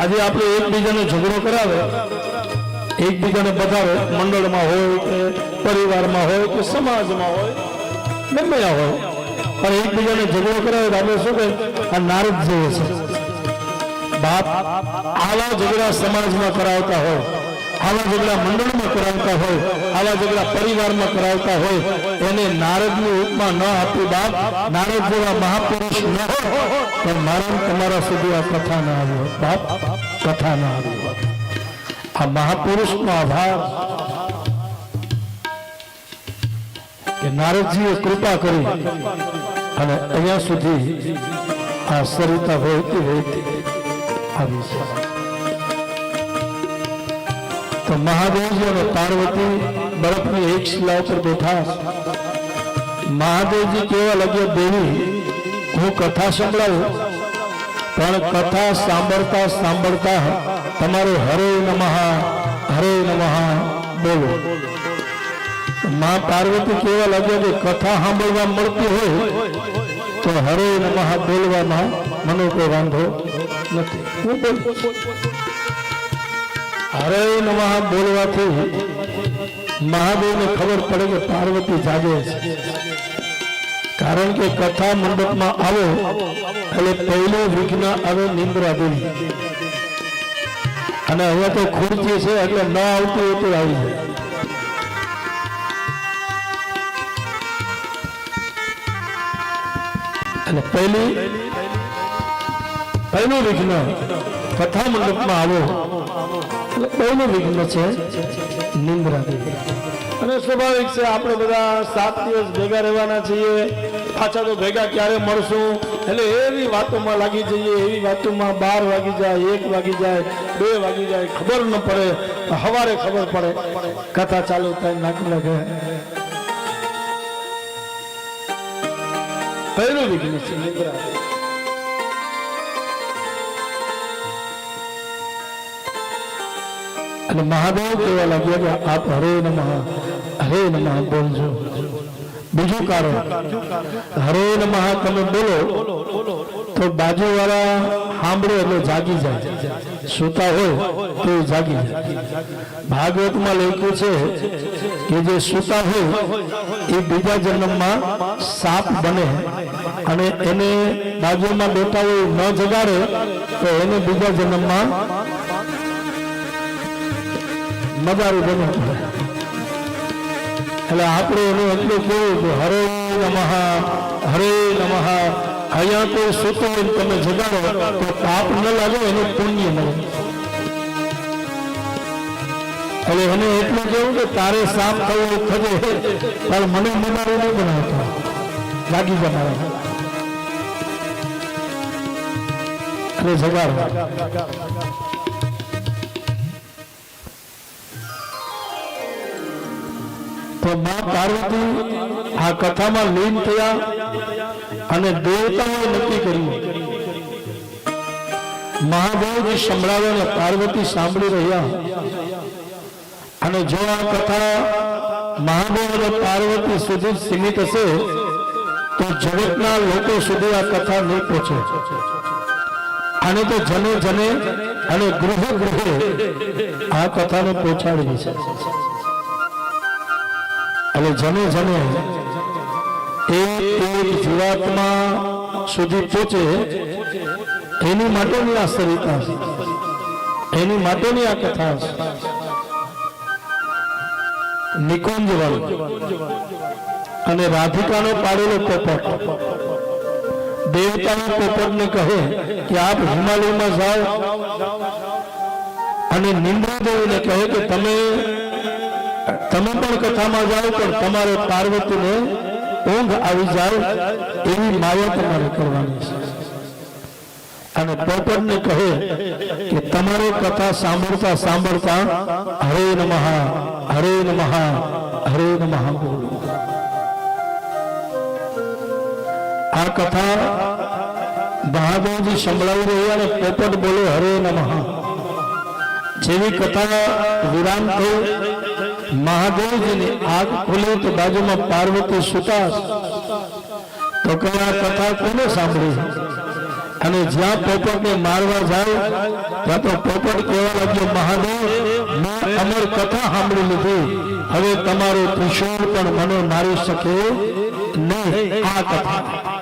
આજે આપણે એકબીજાને ઝઘડો કરાવે, એકબીજાને બતાવે મંડળમાં હોય કે પરિવારમાં હોય કે સમાજમાં હોય, ગમે હોય. પણ એકબીજાને ઝઘડો કરાવે આપણે શું કહે આ નારદ જેવો છે. બાપ આવા ઝઘડા સમાજમાં કરાવતા હોય. આવા ઝઘડા મંડળમાં કરાવતા હોય, આવા ઝઘડા પરિવારમાં કરાવતા હોય, એને નારદની ઉપમા ન આપી બાપ, નારદ જેવા મહાપુરુષ ન હોય, પણ મારા તમારા સુધી આ કથા ન આવી બાપ, કથા ન આવી આ મહાપુરુષનો આભાર કે નારદજીએ કૃપા કરી અને અહીંયા સુધી આ સરિતા વહેતી વહેતી આવી છે. તો મહાદેવજી અને પાર્વતી બરફની એક શિલા ઉપર બેઠા. મહાદેવજી કેવા લાગ્યા દેવી હું કથા સંભળાવું, પણ કથા સાંભળતા સાંભળતા તમારે હરે નમઃ હરે નમઃ બોલો. મા પાર્વતી કેવા લાગ્યા કે કથા સાંભળવા મળતી હોય તો હરે નમઃ બોલવામાં મને કોઈ વાંધો નથી. હરે નમઃ બોલવાથી મહાદેવને ખબર પડે કે પાર્વતી જાગે કારણ કે કથા મંડપમાં આવો, એટલે પહેલો વિઘ્ન આવે નિંદ્રા દેવી અને હવે તો ખુરચી છે, એટલે ન આવતું હોય તો આવી જાય. અને પહેલી, પહેલું વિઘ્ન કથા મંડપમાં આવો. પહેલું વિઘ્ન છે? નિંદ્રા અને સ્વાભાવિક છે, આપણે બધા સાત દિવસ ભેગા રહેવાના છીએ. પાછા તો ભેગા ક્યારે મળશું? એટલે એવી વાતોમાં લાગી જઈએ, એવી વાતોમાં બાર વાગી જાય, એક વાગી જાય, બે વાગી જાય, ખબર ન પડે, હવારે ખબર પડે. કથા ચાલુ થાય, નાક લાગે. પહેલું વિઘ્ન છે નિંદ્રા. અને મહાદેવ કહેવા લાગ્યા કે આપ હરે નમઃ હરે નમઃ બોલજો. બીજું કારણ, હરે નમઃ તમે બોલો તો બાજુવાળા સાંભળે એટલે જાગી જાય. સુતા હોય તો જાગી જાય. ભાગવતમાં લખ્યું છે કે જે સુતા હોય એ બીજા જન્મમાં સાપ બને અને એને બાજુમાં બેઠા હોય ન જગાડે તો એને બીજા જન્મમાં મદારી બને એટલે આપણે એનું એટલું કહ્યું કે હરે નમઃ હરે નમઃ. અહીંયા કોઈ સૂતો તમે જગાડો, તો પાપ ન લાગે, એનું પુણ્ય મળે. એટલે એને એટલું કેવું કે તારે સાફ થવું ખજે પણ મને મનારું નહીં બનાવતો. લાગી જનાર અને જગાડવા તો માં પાર્વતી આ કથામાં લીન થયા અને દેવતાઓએ નક્કી કર્યું. મહાદેવજી સંભળાવે અને પાર્વતી સાંભળી રહ્યા. અને જો આ કથા મહાદેવ અને પાર્વતી સુધી સીમિત હશે, તો જગતના લોકો સુધી આ કથા નહીં પહોંચે. અને તો જને જને અને ગૃહે ગૃહે આ કથાને પહોંચાડવી છે એટલે જને જને એક એક જીવાત્મા સુધી પહોંચે, એની માટેની આ સરિતા. એની માટેની આ કથા છે. નિકુંજ અને રાધિકાનો પાડેલો પોપટ. દેવતાનો પોપટને કહે કે આપ હિમાલયમાં જાઓ. અને નિંદ્રાદેવીને કહે કે તમે તમે પણ કથામાં જાઓ પણ તમારે પાર્વતીને ઊંઘ આવી જાય એવી માયા તમારે કરવાની છે. અને પોપટને કહે કે તમારે કથા સાંભળતા સાંભળતા હરે નમઃ હરે નમઃ હરે નમઃ બોલો. આ કથા મહાદેવજી સંભળાવી રહ્યા અને પોપટ બોલે હરે નમઃ. જેવી કથા વિરામ થઈ મહાદેવજીની આગ ખુલે તો બાજુમાં પાર્વતી સુતા તો કે આ કથા કોને સાંભળી? અને જ્યાં પોપટને મારવા જાય, ત્યાં તો પોપટ કહેવા લાગ્યો, મહાદેવ, મેં અમર કથા સાંભળી લીધી. હવે તમારો ત્રિશૂળ પણ મને મારી શકે નહીં. આ કથા.